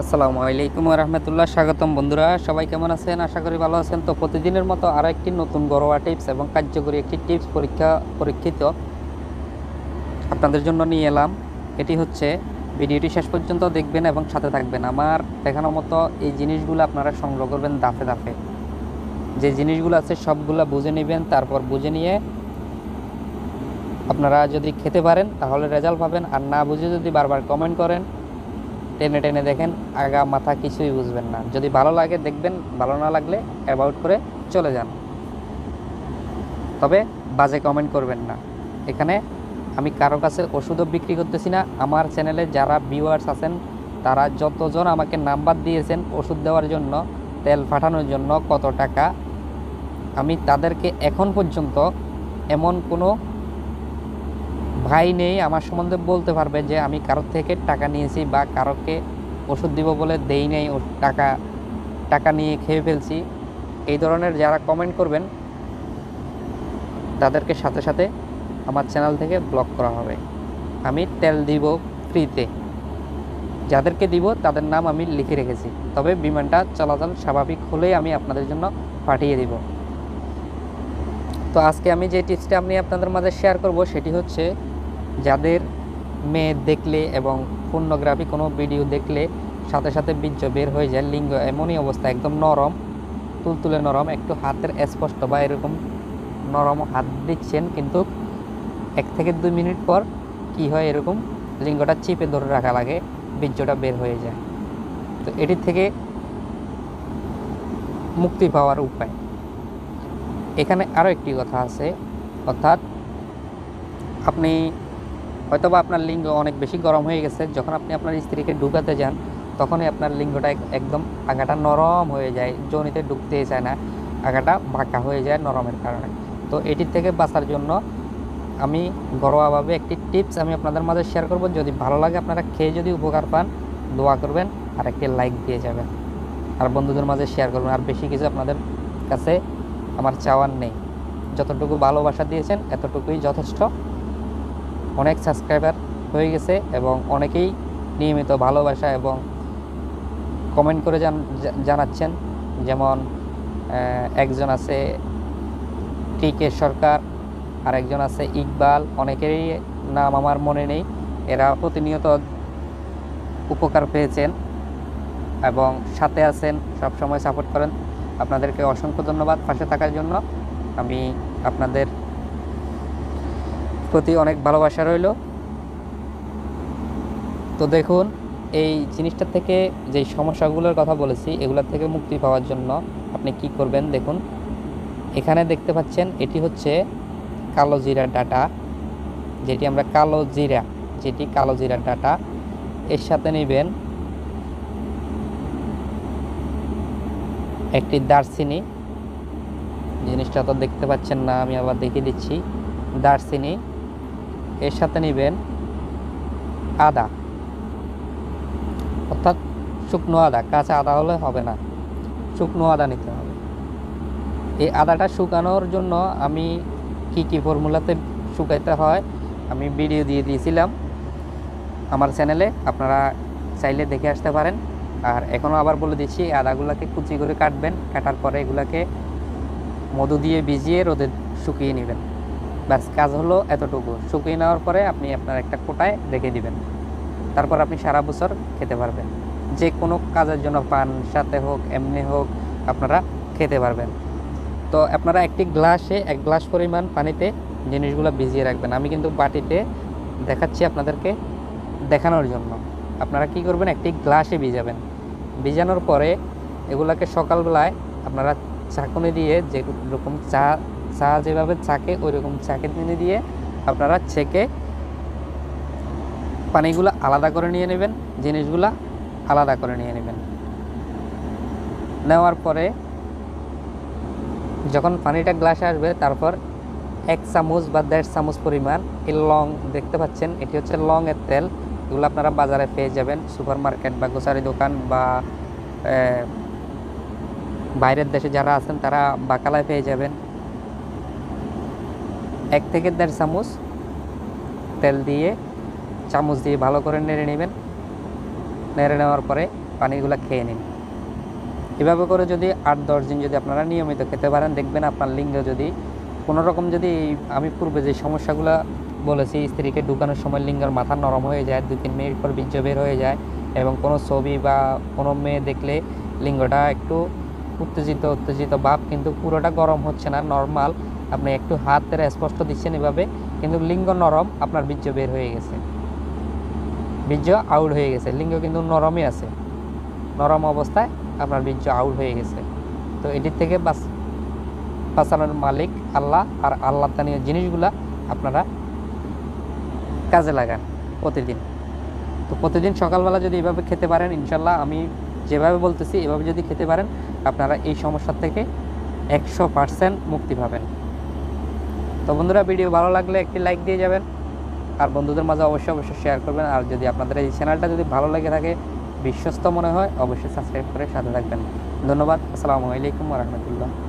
আসসালামু আলাইকুম রহমতুল্লাহ, স্বাগতম বন্ধুরা। সবাই কেমন আছেন? আশা করি ভালো আছেন। তো প্রতিদিনের মতো আরও একটি নতুন ঘরোয়া টিপস এবং কার্যকরী একটি টিপস পরীক্ষা পরীক্ষিত আপনাদের জন্য নিয়ে এলাম। এটি হচ্ছে, ভিডিওটি শেষ পর্যন্ত দেখবেন এবং সাথে থাকবেন। আমার দেখানো মতো এই জিনিসগুলো আপনারা সংগ্রহ করবেন দাফে দাফে যে জিনিসগুলো আছে সবগুলো বুঝে নেবেন, তারপর বুঝে নিয়ে আপনারা যদি খেতে পারেন, তাহলে রেজাল্ট পাবেন। আর না বুঝে যদি বারবার কমেন্ট করেন টেনে টেনে দেখেন, আগা মাথা কিছুই বুঝবেন না। যদি ভালো লাগে দেখবেন, ভালো না লাগলে অ্যাবাউট করে চলে যান। তবে বাজে কমেন্ট করবেন না। এখানে আমি কারও কাছে ওষুধও বিক্রি করতেছি না। আমার চ্যানেলে যারা ভিউয়ার্স আছেন, তারা যতজন আমাকে নাম্বার দিয়েছেন ওষুধ দেওয়ার জন্য, তেল পাঠানোর জন্য কত টাকা, আমি তাদেরকে এখন পর্যন্ত এমন কোনো ভাই নেই, আমার সম্বন্ধে বলতে পারবে যে আমি কারোর থেকে টাকা নিয়েছি বা কারোকে ওষুধ দিব বলে দেই নেই টাকা টাকা নিয়ে খেয়ে ফেলছি। এই ধরনের যারা কমেন্ট করবেন, তাদেরকে সাথে সাথে আমার চ্যানেল থেকে ব্লক করা হবে। আমি তেল দিব ফ্রিতে যাদেরকে দিব, তাদের নাম আমি লিখে রেখেছি। তবে বিমানটা চলাচল স্বাভাবিক হলেই আমি আপনাদের জন্য পাঠিয়ে দিব। তো আজকে আমি যে টিপসটা আমি আপনাদের মাঝে শেয়ার করব, সেটি হচ্ছে যাদের মেয়ে দেখলে এবং পূর্ণগ্রাফি কোনো ভিডিও দেখলে সাথে সাথে বীর্য বের হয়ে যায়, লিঙ্গ এমনই অবস্থা, একদম নরম, তুলতুলে নরম, একটু হাতের স্পষ্ট বা এরকম নরম হাত দিচ্ছেন, কিন্তু এক থেকে দুই মিনিট পর কি হয় এরকম লিঙ্গটা চিপে ধরে রাখা লাগে, বীর্যটা বের হয়ে যায়। তো এটির থেকে মুক্তি পাওয়ার উপায়। এখানে আরও একটি কথা আছে, অর্থাৎ আপনি হয়তোবা আপনার লিঙ্গ অনেক বেশি গরম হয়ে গেছে। যখন আপনি আপনার স্ত্রীকে ঢুকাতে যান, তখনই আপনার লিঙ্গটা একদম আগাটা নরম হয়ে যায়, জনিতে ঢুকতে চায় না। আগাটা বাঁকা হয়ে যায় নরমের কারণে। তো এটির থেকে বাঁচার জন্য আমি ঘরোয়াভাবে একটি টিপস আমি আপনাদের মাঝে শেয়ার করব। যদি ভালো লাগে আপনারা খেয়ে যদি উপকার পান, দোয়া করবেন আর একটি লাইক দিয়ে যাবেন। আর বন্ধুদের মাঝে শেয়ার করবেন। আর বেশি কিছু আপনাদের কাছে আমার চাওয়ার নেই। যতটুকু ভালোবাসা দিয়েছেন, এতটুকুই যথেষ্ট। অনেক সাবস্ক্রাইবার হয়ে গেছে এবং অনেকেই নিয়মিত ভালোবাসা এবং কমেন্ট করে জান- জানাচ্ছেন। যেমন একজন আছে টি কে সরকার আর একজন আছে ইকবাল, অনেকেরই নাম আমার মনে নেই। এরা প্রতিনিয়ত উপকার পেয়েছেন এবং সাথে আছেন সব সময় সাপোর্ট করেন। আপনাদেরকে অসংখ্য ধন্যবাদ পাশে থাকার জন্য। আমি আপনাদের প্রতি অনেক ভালোবাসা রইল। তো দেখুন, এই জিনিসটা থেকে যে সমস্যাগুলোর কথা বলেছি এগুলোর থেকে মুক্তি পাওয়ার জন্য আপনি কি করবেন দেখুন। এখানে দেখতে পাচ্ছেন, এটি হচ্ছে কালো জিরার ডাটা, যেটি আমরা কালো জিরা, যেটি কালো জিরার ডাটা, এর সাথে নেবেন একটি দারচিনি। জিনিসটা তো দেখতে পাচ্ছেন না, আমি আবার দেখিয়ে দিচ্ছি। দারচিনি এর সাথে নেবেন আদা। অর্থাৎ শুকনো আদা, কাঁচা আদা হলে হবে না। শুকনো আদা নিতে হবে। এই আদাটা শুকানোর জন্য আমি কি কি ফর্মুলাতে শুকাইতে হয় আমি ভিডিও দিয়ে দিয়েছিলাম। আমার চ্যানেলে আপনারা চাইলে দেখে আসতে পারেন। আর এখনও আবার বলে দিচ্ছি আদাগুলোকে কুচি করে কাটবেন। কাটার পরে এগুলাকে মধু দিয়ে ভিজিয়ে রোদে শুকিয়ে নেবেন। ব্যাস, কাজ হলো এতটুকু। শুকিয়ে নেওয়ার পরে আপনি আপনার একটা কোটায় রেখে দিবেন। তারপর আপনি সারা বছর খেতে পারবেন। যে কোনো কাজের জন্য পান, সাথে হোক, এমনি হোক, আপনারা খেতে পারবেন। তো আপনারা একটি গ্লাসে এক গ্লাস পরিমাণ পানিতে জিনিসগুলো ভিজিয়ে রাখবেন। আমি কিন্তু বাটিতে দেখাচ্ছি আপনাদেরকে দেখানোর জন্য। আপনারা কি করবেন? একটি গ্লাসে ভিজাবেন। ভিজানোর পরে এগুলাকে সকালবেলায় আপনারা চাকুনি দিয়ে যে রকম চা চা যেভাবে চাকে ওই রকম চাকুনি দিয়ে আপনারা ছেঁকে পানিগুলো আলাদা করে নিয়ে নেবেন, জিনিসগুলা আলাদা করে নিয়ে নেবেন। নেওয়ার পরে যখন পানিটা গ্লাসে আসবে, তারপর এক চামচ বা দেড় চামচ পরিমাণ এই লং, দেখতে পাচ্ছেন, এটি হচ্ছে লং এর তেল, এগুলো আপনারা বাজারে পেয়ে যাবেন সুপার মার্কেট বা গ্রোসারি দোকান বা বাইরের দেশে যারা আছেন, তারা বাকালায় পেয়ে যাবেন। এক থেকে দেড় চামচ তেল দিয়ে, চামচ দিয়ে ভালো করে নেড়ে নেবেন। নেড়ে নেওয়ার পরে পানিগুলো খেয়ে নিন। এভাবে করে যদি আট দশ দিন যদি আপনারা নিয়মিত খেতে পারেন, দেখবেন আপনার লিঙ্গ যদি কোনো রকম যদি আমি পূর্বে যে সমস্যাগুলো বলেছি, স্ত্রীকে ঢুকানোর সময় লিঙ্গের মাথা নরম হয়ে যায়, দু তিন মিনিট পর বীর্য বের হয়ে যায় এবং কোনো ছবি বা কোনো মেয়ে দেখলে লিঙ্গটা একটু উত্তেজিত উত্তেজিত ভাব, কিন্তু পুরোটা গরম হচ্ছে না নর্মাল আপনি একটু হাতের স্পষ্ট দিচ্ছেন এভাবে, কিন্তু লিঙ্গ নরম, আপনার বীর্য বের হয়ে গেছে। বীর্য আউট হয়ে গেছে, লিঙ্গ কিন্তু নরমই আছে। নরম অবস্থায় আপনার বীর্য আউট হয়ে গেছে। তো এটির থেকে বাস বাঁচানোর মালিক আল্লাহ, আর আল্লাহ তানীয় জিনিসগুলা আপনারা কাজে লাগান প্রতিদিন। তো প্রতিদিন সকালবেলা যদি এভাবে খেতে পারেন, ইনশাল্লাহ আমি যেভাবে বলতেছি, এভাবে যদি খেতে পারেন, আপনারা এই সমস্যা থেকে একশো পার্সেন্ট মুক্তি পাবেন। তো বন্ধুরা, ভিডিও ভালো লাগলে একটি লাইক দিয়ে যাবেন, আর বন্ধুদের মাঝে অবশ্যই অবশ্যই শেয়ার করবেন, আর যদি আপনাদের এই চ্যানেলটা যদি ভালো লেগে থাকে, বিশ্বস্ত মনে হয়, অবশ্যই সাবস্ক্রাইব করে সাথে থাকবেন। ধন্যবাদ, আসসালামু আলাইকুম রহমতুল্লাহ।